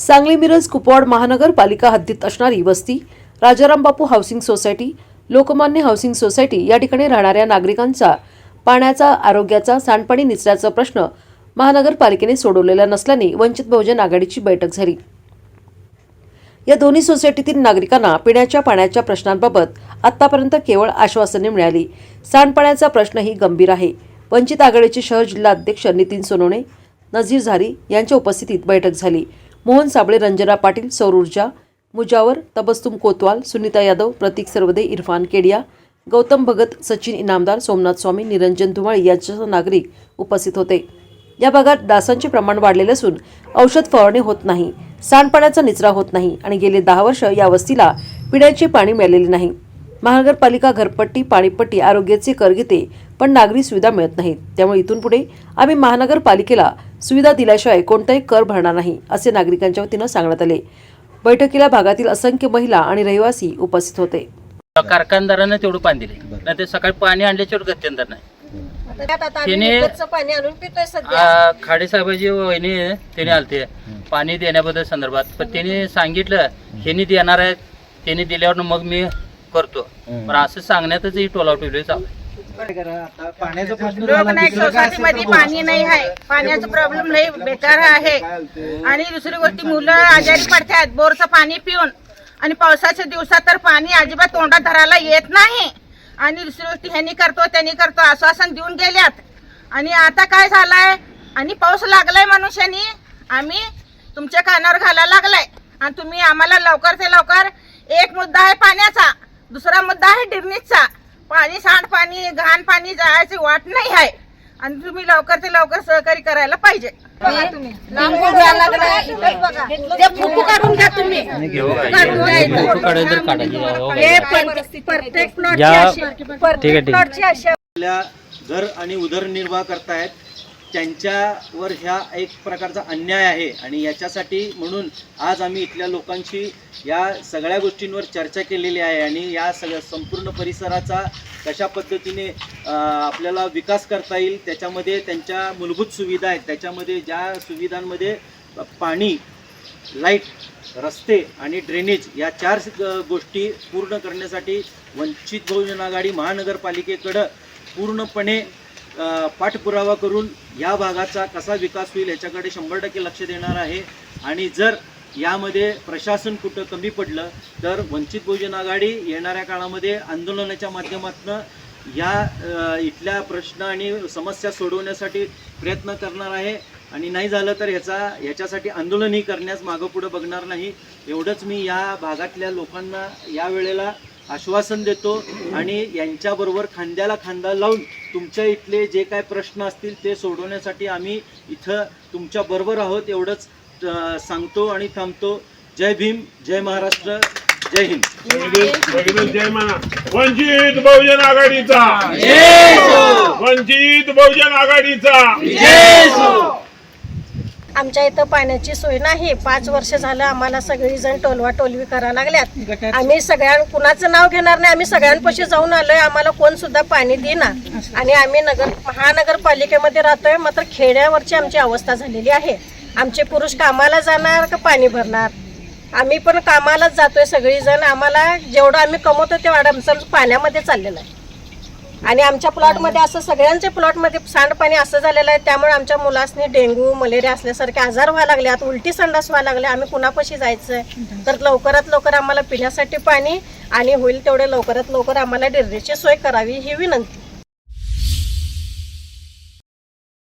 सांगली मिरज कुपवाड महानगरपालिका हद्दीत असणारी वस्ती Rajaram Bapu housing society Lokmanya housing society या ठिकाणी राहणाऱ्या नागरिकांचा पाण्याचा आरोग्याचा सांडपाणी निचऱ्याचा प्रश्न महानगरपालिकेने सोडवलेला नसल्याने वंचित बहुजन आघाडीची बैठक झाली. या दोन्ही सोसायटीतील नागरिकांना पिण्याच्या पाण्याच्या प्रश्नांबाबत आतापर्यंत केवळ आश्वासने मिळाली. सांडपाण्याचा प्रश्नही गंभीर आहे. वंचित आघाडीचे शहर जिल्हा अध्यक्ष नितीन सोनवणे नझीर झारी यांच्या उपस्थितीत बैठक झाली. मोहन साबळे रंजना पाटील सौर ऊर्जा मुजावर तबस्तुम कोतवाल सुनीता यादव प्रतीक सरवदे इरफान केडिया गौतम भगत सचिन इनामदार सोमनाथ स्वामी निरंजन धुमाळी यांच्यासह नागरिक उपस्थित होते. या भागात डासांचे प्रमाण वाढलेले असून औषध फवारणी होत नाही सांडपाण्याचा निचरा होत नाही आणि गेले दहा वर्ष या वस्तीला पिण्याचे पाणी मिळालेले नाही. महानगरपालिका घरपट्टी पाणीपट्टी आरोग्याचे कर घेते पण नागरी सुविधा मिळत नाहीत. त्यामुळे इथून पुढे आम्ही महानगरपालिकेला सुविधा दिल्याशिवाय कोणताही कर भरणार नाही असे नागरिकांच्या वतीनं सांगण्यात आले. बैठकीला भागातील असंख्य महिला आणि रहिवासी उपस्थित होते. कारखानदारानं तेवढं पाणी दिले. नाही ते सकाळी पाणी आणल्याच्यावर गत्यंतर नाही. खाडे साहेबाची वहिनी आहे, त्याने आलते. पाणी देण्याबद्दल संदर्भात. पण त्यांनी सांगितलं ह्यांनी देणार आहेत. त्यांनी दिल्यावर मग मी करतो. पण असं सांगण्यातच ही टोला टोली चालू आहे. लोकनायक सोसायटी मध्ये पाणी नाही आहे. पाण्याचा प्रॉब्लेम लई बेकार आहे. आणि दुसरी गोष्ट मुलं आजारी पडतात बोरचं पाणी पिऊन. आणि पावसाच्या दिवसात तर पाणी अजिबात तोंडात धरायला येत नाही. आणि दुसरी गोष्ट ह्यांनी करतो त्यांनी करतो आश्वासन देऊन गेल्यात. आणि आता काय झालंय? आणि पाऊस लागलाय मनुष्यानी. आम्ही तुमच्या कानावर घालायला लागलाय. आणि तुम्ही आम्हाला लवकर ते लवकर एक मुद्दा आहे पाण्याचा. दुसरा मुद्दा आहे डिरणीचा पाणी सांडपाणी घाण पाणी जायची वाट नाही आहे. आणि तुम्ही लवकर ते लवकर सहकार्य करायला पाहिजे. फुफू काढून घ्या तुम्ही. प्रत्येक- प्रत्येक प्लॉटची घर आणि उदरनिर्वाह करतायत. त्यांच्यावर ह्या एक प्रकारचा अन्याय आहे. आणि याच्यासाठी म्हणून आज आम्ही इथल्या लोकांशी या सगळ्या गोष्टींवर चर्चा केलेली आहे. आणि या सगळ्या संपूर्ण परिसराचा कशा पद्धतीने आपल्याला विकास करता येईल त्याच्यामध्ये त्यांच्या मूलभूत सुविधा आहेत. त्याच्यामध्ये ज्या सुविधांमध्ये पाणी लाइट रस्ते आणि ड्रेनेज या चार गोष्टी पूर्ण करण्यासाठी वंचित बहुजन आघाडी महानगरपालिकेकडं पूर्णपणे पाठपुरावा करून या भागाचा कसा विकास होईल याच्याकडे शंभर टक्के लक्ष देणार आहे. आणि जर यामध्ये प्रशासन कुठं कमी पडलं तर वंचित बहुजन आघाडी येणाऱ्या काळामध्ये आंदोलनाच्या माध्यमातून या इथल्या प्रश्न आणि समस्या सोडवण्यासाठी प्रयत्न करणार आहे. आणि नाही झालं तर ह्याचा ह्याच्यासाठी आंदोलनही करण्यास मागं पुढं बघणार नाही. एवढंच मी या भागातल्या लोकांना या वेळेला आश्वासन देतो आणि यांच्याबरोबर खांद्याला खांदा लावून तुमच्या इथले जे काय प्रश्न असतील ते सोडवण्यासाठी आम्ही इथं तुमच्या बरोबर आहोत एवढंच सांगतो आणि थांबतो. जय भीम जय महाराष्ट्र जय हिंद. भगिनी जय म्हणा वंचित बहुजन आघाडीचा. वंचित बहुजन आघाडीचा आमच्या इथं पाण्याची सोय नाही. पाच वर्ष झालं आम्हाला सगळी जण टोलवा टोलवी करायला लागल्यात आम्ही सगळ्या कुणाचं नाव घेणार नाही. आम्ही सगळ्यांपाशी जाऊन आलोय. आम्हाला कोण सुद्धा पाणी देना आणि आम्ही नगर महानगरपालिकेमध्ये राहतोय. मात्र खेड्यावरची आमची अवस्था झालेली आहे. आमचे पुरुष कामाला जाणार का पाणी भरणार? आम्ही पण कामालाच जातोय सगळीजण. आम्हाला जेवढं आम्ही कमवतो तेवढं आमचं पाण्यामध्ये चाललेलं आहे. आणि आमच्या प्लॉटमध्ये असं सगळ्यांच्या प्लॉटमध्ये सांडपाणी असं झालेलं आहे. त्यामुळे आमच्या मुलासनी डेंग्यू मलेरिया असल्यासारखे आजार व्हायला लागले. आता उलटी संडास व्हायला लागले. आम्ही कुणापाशी जायचं आहे तर लवकरात लवकर आम्हाला पिण्यासाठी पाणी आणि होईल तेवढे लवकरात लवकर आम्हाला डेरीची सोय करावी ही विनंती.